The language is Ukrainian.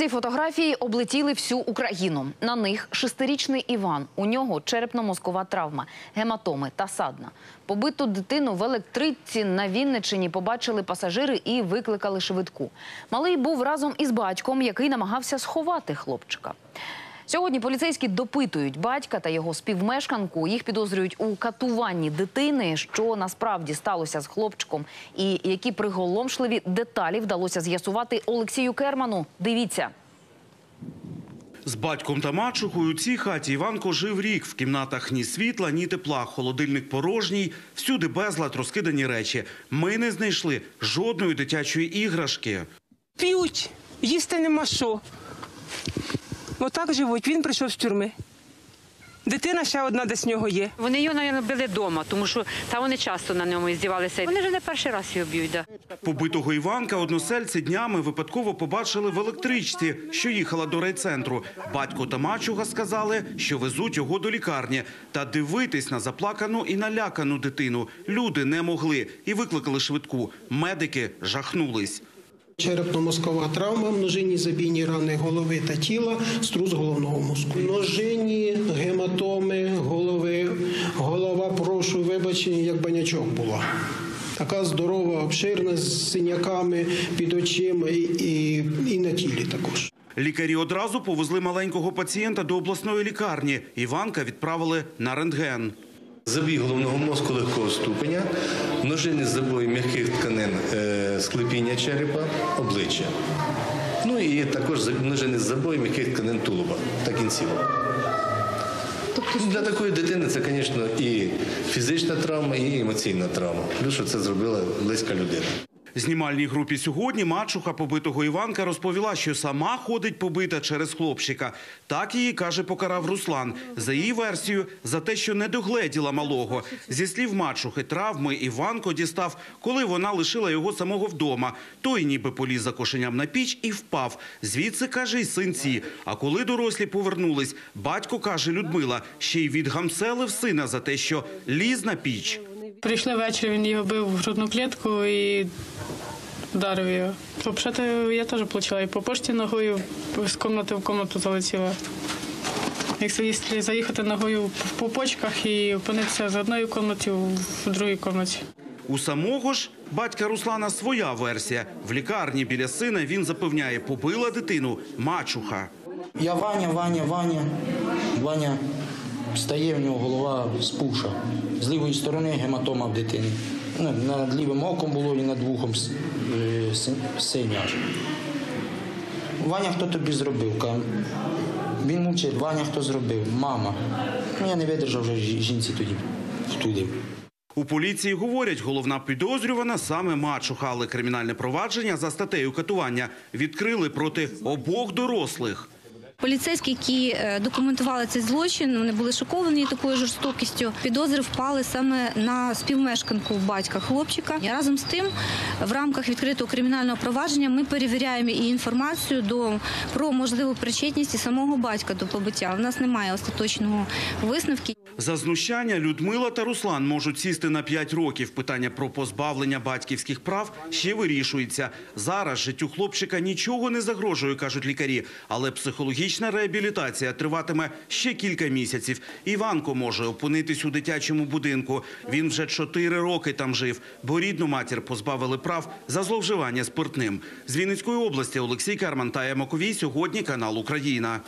Ці фотографії облетіли всю Україну. На них шестирічний Іван. У нього черепно-мозкова травма, гематоми та садна. Побиту дитину в електричці на Вінничині побачили пасажири і викликали швидку. Малий був разом із батьком, який намагався сховати хлопчика. Сьогодні поліцейські допитують батька та його співмешканку. Їх підозрюють у катуванні дитини, що насправді сталося з хлопчиком, і які приголомшливі деталі вдалося з'ясувати Олексію Керману. Дивіться. З батьком та мачухою у цій хаті Іванко жив рік. В кімнатах ні світла, ні тепла, холодильник порожній, всюди безлад, розкидані речі. Ми не знайшли жодної дитячої іграшки. П'ють, їсти нема що. Отак живуть. Він прийшов з тюрми. Дитина ще одна десь в нього є. Вони його, мабуть, били вдома, тому що там вони часто на ньому здівалися. Вони вже не перший раз його б'ють. Да. Побитого Іванка односельці днями випадково побачили в електричці, що їхала до райцентру. Батько та мачуга сказали, що везуть його до лікарні. Та дивитись на заплакану і налякану дитину люди не могли і викликали швидку. Медики жахнулись. Черепно-мозкова травма, множинні забійні рани голови та тіла, струс головного мозку. Множинні гематоми голови, голова, прошу вибачення, як банячок була. Така здорова, обширна, з синяками під очима і, і, і на тілі також. Лікарі одразу повезли маленького пацієнта до обласної лікарні. Іванка відправили на рентген. Забій головного мозку легкого ступеня, множинний забой м'яких тканин е, склепіння черепа, обличчя. Ну і також множинний забой м'яких тканин тулуба та кінцівок. Ну, Для такої дитини це, звісно, і фізична травма, і емоційна травма. Плюс що це зробила близька людина. Знімальній групі сьогодні мачуха побитого Іванка розповіла, що сама ходить побита через хлопчика. Так її, каже, покарав Руслан. За її версією, за те, що не догледіла малого. Зі слів мачухи, травми Іванко дістав, коли вона лишила його самого вдома. Той ніби поліз за кошеням на піч і впав. Звідси, каже, й синці. А коли дорослі повернулись, батько, каже Людмила, ще й відгамселив сина за те, що ліз на піч. Прийшли ввечері, він його бив в грудну клітку і вдарив його. Взагалі, я теж отримала і по пошті ногою з кімнати в кімнату залетіла. Як заїхати ногою по почках і опинитися з одної кімнати в другій кімнаті. У самого ж батька Руслана своя версія. В лікарні біля сина він запевняє, побила дитину мачуха. Я Ваня, Ваня, Ваня. Ваня встає, в нього голова спуша. З лівої сторони гематома в дитини. Ну, Над лівим оком було і над вухом е, си- синя. Ваня, хто тобі зробив? Він мовчить, Ваня, хто зробив? Мама. Ну, я не видержав вже жінці тоді втулив. У поліції говорять, головна підозрювана саме мачуха, але кримінальне провадження за статтею катування відкрили проти обох дорослих. Поліцейські, які е, документували цей злочин, вони були шоковані такою жорстокістю. Підозри впали саме на співмешканку батька хлопчика. І разом з тим, в рамках відкритого кримінального провадження ми перевіряємо і інформацію до про можливу причетність і самого батька до побиття. У нас немає остаточного висновки. За знущання Людмила та Руслан можуть сісти на 5 років. Питання про позбавлення батьківських прав ще вирішується. Зараз життю хлопчика нічого не загрожує, кажуть лікарі. Але психологічна реабілітація триватиме ще кілька місяців. Іванко може опинитись у дитячому будинку. Він вже 4 роки там жив, бо рідну матір позбавили прав за зловживання спиртним. З Вінницької області Олексій Карман та Маковій. Сьогодні канал Україна.